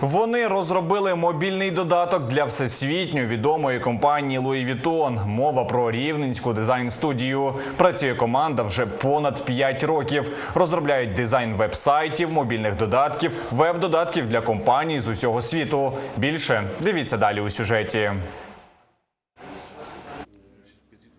Вони розробили мобільний додаток для всесвітньо відомої компанії Louis Vuitton. Мова про рівненську дизайн-студію. Працює команда вже понад 5 років. Розробляють дизайн веб-сайтів, мобільних додатків, веб-додатків для компаній з усього світу. Більше дивіться далі у сюжеті.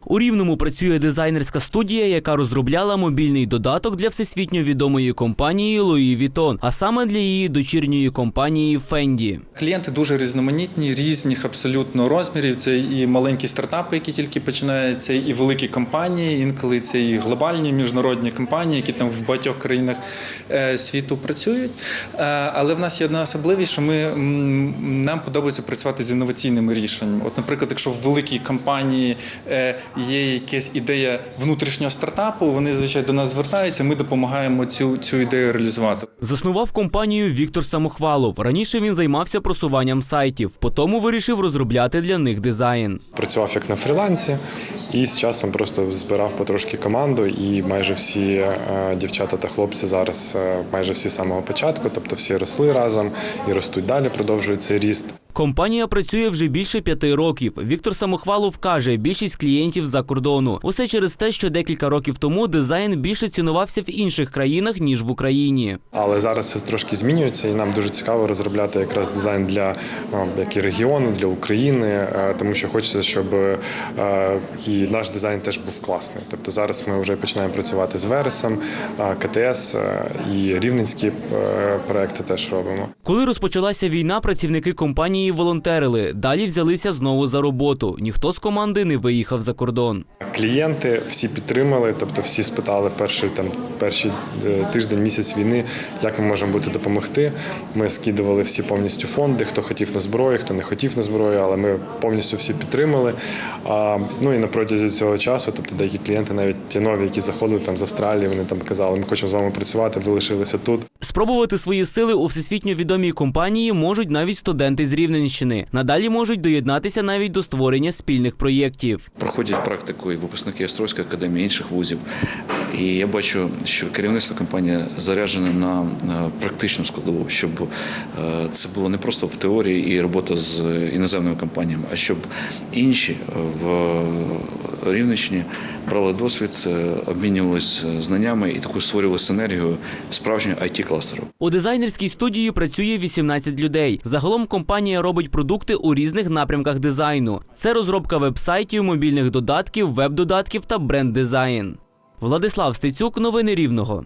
У Рівному працює дизайнерська студія, яка розробляла мобільний додаток для всесвітньо відомої компанії Louis Vuitton, а саме для її дочірньої компанії Fendi. Клієнти дуже різноманітні, різних абсолютно розмірів. Це і маленькі стартапи, які тільки починають, це і великі компанії, інколи це і глобальні міжнародні компанії, які там в багатьох країнах е, світу працюють. Е, Але в нас є одна особливість, що ми нам подобається працювати з інноваційними рішеннями. От, наприклад, якщо в великій компанії е, є якась ідея внутрішнього стартапу, вони звичайно до нас звертаються. Ми допомагаємо цю, цю ідею реалізувати. Заснував компанію Віктор Самохвалов. Раніше він займався просуванням сайтів, потім вирішив розробляти для них дизайн. працював як на фрілансі, і з часом просто збирав потрошки команду. І майже всі е, дівчата та хлопці зараз, е, майже всі з самого початку, тобто всі росли разом і ростуть далі, продовжують цей ріст. Компанія працює вже більше п'яти років. Віктор Самохвалов каже, більшість клієнтів за кордону. Усе через те, що декілька років тому дизайн більше цінувався в інших країнах ніж в Україні. Але зараз це трошки змінюється, і нам дуже цікаво розробляти якраз дизайн для е, як і регіону, для України, е, тому що хочеться, щоб е, і наш дизайн теж був класний. Тобто зараз ми вже починаємо працювати з Вересом, КТС і рівненські проекти теж робимо. Коли розпочалася війна, працівники компанії волонтерили. Далі взялися знову за роботу. Ніхто з команди не виїхав за кордон. Клієнти всі підтримали, тобто всі спитали перший там перший е, тиждень, місяць війни, як ми можемо бути допомогти. Ми скидували всі повністю фонди, хто хотів на зброю, хто не хотів на зброю, але ми повністю всі підтримали. А, ну і на протязі цього часу, тобто деякі клієнти, навіть ті нові, які заходили там з Австралії, вони там казали, ми хочемо з вами працювати, ви лишилися тут. Спробувати свої сили у всесвітньо відомій компанії можуть навіть студенти з Рівненщини. Надалі можуть доєднатися навіть до створення спільних проєктів. проходять практику і випускники Острозької академії інших вузів. І я бачу, що керівництво компанії заряджене на е, практичну складову, щоб е, це було не просто в теорії і робота з іноземними компаніями, а щоб інші в Рівненщині брали досвід, е, обмінювалися знаннями і таку створювали синергію справжнього it кластеру У дизайнерській студії працює 18 людей. Загалом компанія робить продукти у різних напрямках дизайну. Це розробка веб-сайтів, мобільних додатків, веб-додатків та бренд-дизайн. Владислав Стецюк, новини Рівного.